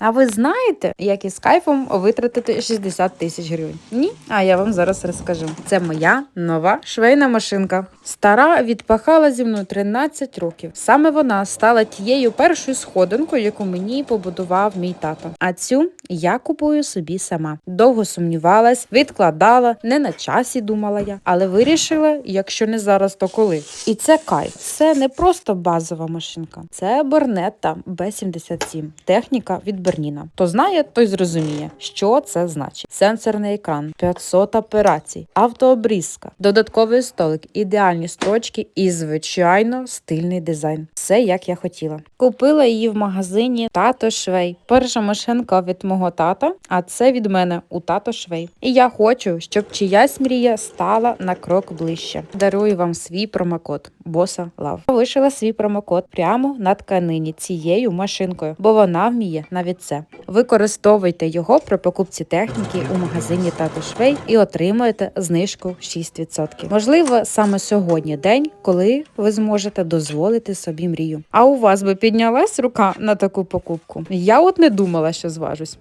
А ви знаєте, як із кайфом витратити 60 тисяч гривень? Ні? А я вам зараз розкажу. Це моя нова швейна машинка. Стара відпахала зі мною 13 років. Саме вона стала тією першою сходинкою, яку мені побудував мій тато. А цю я купую собі сама. Довго сумнівалась, відкладала, не на часі думала я, але вирішила, якщо не зараз, то коли. І це кайф. Це не просто базова машинка, це Бернетта B77. Техніка від Берніна. Хто знає, той зрозуміє, що це значить. Сенсорний екран, 500 операцій, автообрізка, додатковий столик, ідеальні строчки і, звичайно, стильний дизайн. Все як я хотіла. Купила її в магазині Тато Швей. Перша машинка від мого тата, а це від мене у тато Швей. І я хочу, щоб чиясь мрія стала на крок ближче. Дарую вам свій промокод Боса Лав. Вишила свій промокод прямо на тканині цією машинкою, бо вона вміє навіть це. Використовуйте його при покупці техніки у магазині Тато Швей і отримуєте знижку 6%. Можливо, саме сьогодні день, коли ви зможете дозволити собі мрію. А у вас би піднялась рука на таку покупку? Я от не думала, що зважусь.